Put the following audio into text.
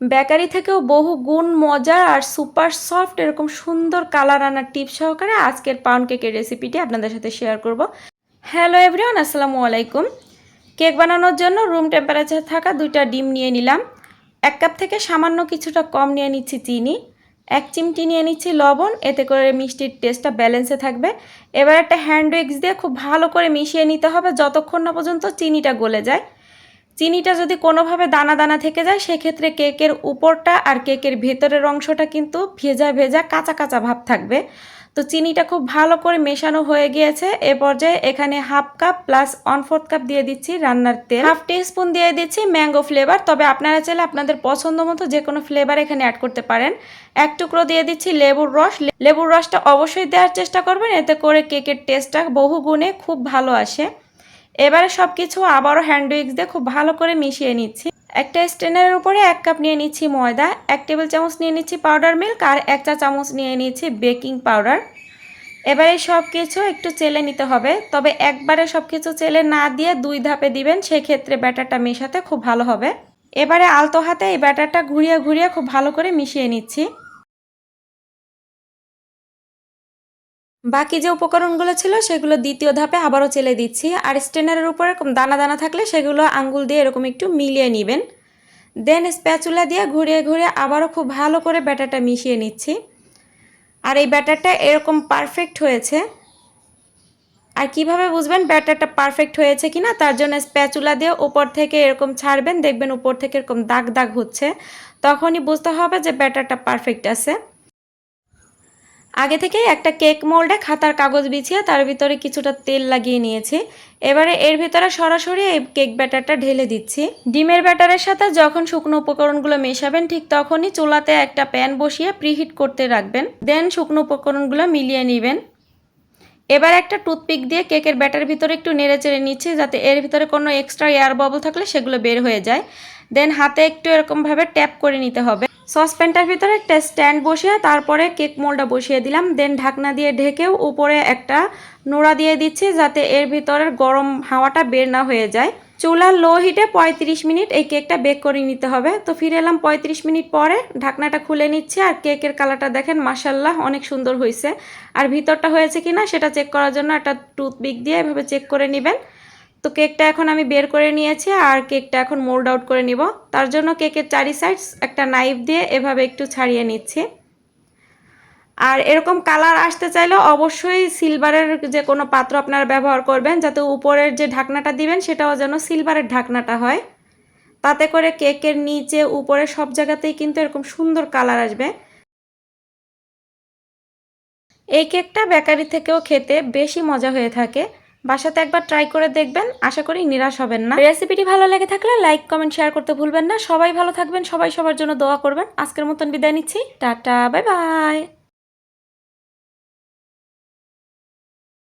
Bakery থেকেও বহু গুণ মজার আর সুপার সফট এরকম সুন্দর কালার আনার টিপ সহকারে আজকের পাউন্ড কেকের রেসিপিটি আপনাদের সাথে শেয়ার করব। হ্যালো এভরিওয়ান, আসসালামু আলাইকুম। কেক বানানোর জন্য রুম টেম্পারেচার থাকা দুইটা ডিম নিয়ে নিলাম। এক কাপ থেকে সামান্য কিছুটা কম নিয়ে নিচ্ছি চিনি। এক চিমটি নিয়ে নিচ্ছি লবণ। এতে করে মিষ্টির টেস্টটা ব্যালেন্সে থাকবে। এবার একটা হ্যান্ড উইক্স দিয়ে খুব ভালো করে মিশিয়ে নিতে হবে। যতক্ষণ না পর্যন্ত চিনিটা গলে যায়। চিনিটা যদি কোনোভাবে দানা দানা থেকে যায়, সেক্ষেত্রে কেকের উপরটা আর কেকের ভেতরের অংশটা কিন্তু ভেজা ভেজা কাঁচা কাঁচা ভাব থাকবে। তো চিনিটা খুব ভালো করে মেশানো হয়ে গিয়েছে। এ পর্যায়ে এখানে half cup plus one fourth cup দিয়ে দিচ্ছি রান্নার তেল। হাফ স্পুন দিয়ে দিচ্ছি ম্যাঙ্গো ফ্লেভার তবে আপনারা চাইলে আপনাদের পছন্দ মতো যে কোনো ফ্লেভার এখানে অ্যাড করতে পারেন। এক টুকরো দিয়ে দিচ্ছি লেবুর রস। লেবুর রসটা অবশ্যই দেওয়ার চেষ্টা করবেন। এতে করে কেকের টেস্টটা বহু গুণে খুব ভালো আসে। এবারে সব কিছু আবারও হ্যান্ড উইক্স দিয়ে খুব ভালো করে মিশিয়ে নিচ্ছি। একটা স্ট্যান্ডের উপরে এক কাপ নিয়ে নিচ্ছি ময়দা, এক টেবিল চামচ নিয়ে নিচ্ছি পাউডার মিল্ক আর এক চা চামচ নিয়ে নিচ্ছি বেকিং পাউডার এবারে সব কিছু একটু চেলে নিতে হবে, তবে একবারে সব কিছু চেলে না দিয়ে দুই ধাপে দিবেন, সেক্ষেত্রে ব্যাটারটা মেশাতে খুব ভালো হবে। এবারে আলতো হাতে এই ব্যাটারটা ঘুরিয়ে ঘুরিয়ে খুব ভালো করে মিশিয়ে নিচ্ছি। বাকি যে উপকরণগুলো ছিল সেগুলো দ্বিতীয় ধাপে আবারও চেলে দিচ্ছি। আর স্টেনারের উপরে দানা দানা থাকলে সেগুলো আঙ্গুল দিয়ে এরকম একটু মিলিয়ে নেবেন। দেন স্প্যাচুলা দিয়ে ঘুরিয়ে ঘুরিয়ে আবারও খুব ভালো করে ব্যাটারটা মিশিয়ে নিচ্ছি। আর এই ব্যাটারটা এরকম পারফেক্ট হয়েছে। আর কীভাবে বুঝবেন ব্যাটারটা পারফেক্ট হয়েছে কিনা? তার জন্য স্প্যাচুলা দিয়ে উপর থেকে এরকম ছাড়বেন, দেখবেন উপর থেকে এরকম দাগ দাগ হচ্ছে। তখনই বুঝতে হবে যে ব্যাটারটা পারফেক্ট আছে। আগে থেকেই একটা কেক মোল্ডে খাতার কাগজ বিছিয়ে তার ভিতরে কিছুটা তেল লাগিয়ে নিয়েছি। এবারে এর ভিতরে সরাসরি এই কেক ব্যাটারটা ঢেলে দিচ্ছি। ডিমের ব্যাটারের সাথে যখন শুকনো উপকরণগুলো মেশাবেন, ঠিক তখনই চুলাতে একটা প্যান বসিয়ে প্রিহিট করতে রাখবেন। দেন শুকনো উপকরণগুলো মিলিয়ে নেবেন। এবার একটা টুথপিক দিয়ে কেকের ব্যাটার ভিতরে একটু নেড়ে চেড়ে নিচ্ছি যাতে এর ভিতরে কোনো এক্সট্রা এয়ার বাবল থাকলে সেগুলো বের হয়ে যায়। দেন হাতে একটু এরকমভাবে ট্যাপ করে নিতে হবে। সসপ্যানটার ভিতরে একটা স্ট্যান্ড বসিয়ে তারপরে কেক মোলটা বসিয়ে দিলাম। দেন ঢাকনা দিয়ে ঢেকেও উপরে একটা নোড়া দিয়ে দিচ্ছি যাতে এর ভিতরের গরম হাওয়াটা বের না হয়ে যায়। চুলার লো হিটে পঁয়ত্রিশ মিনিট এই কেকটা বেক করে নিতে হবে। তো ফিরে এলাম পঁয়ত্রিশ মিনিট পরে, ঢাকনাটা খুলে নিচ্ছি আর কেকের কালারটা দেখেন মাসাল্লাহ অনেক সুন্দর হয়েছে আর ভিতরটা হয়েছে কিনা সেটা চেক করার জন্য একটা টুথপিক দিয়ে এভাবে চেক করে নেবেন। তো কেকটা এখন আমি বের করে নিয়েছি আর কেকটা এখন মোল্ড আউট করে নিব। তার জন্য কেকের চারি সাইডস একটা নাইফ দিয়ে এভাবে একটু ছাড়িয়ে নিচ্ছি। আর এরকম কালার আসতে চাইলে অবশ্যই সিলভারের যে কোনো পাত্র আপনারা ব্যবহার করবেন, যাতে উপরের যে ঢাকনাটা দিবেন সেটাও যেন সিলভারের ঢাকনাটা হয়। তাতে করে কেকের নিচে, উপরে সব জায়গাতেই কিন্তু এরকম সুন্দর কালার আসবে। এই কেকটা বেকারি থেকেও খেতে বেশি মজা হয়ে থাকে। বাসাতে একবার ট্রাই করে দেখবেন। আশা করি নিরাশ হবেন না। রেসিপিটি ভালো লেগে থাকলে লাইক কমেন্ট শেয়ার করতে ভুলবেন না। সবাই ভালো থাকবেন, সবাই সবার জন্য দোয়া করবেন। আজকের মতন বিদায় নিচ্ছি। Tata bye bye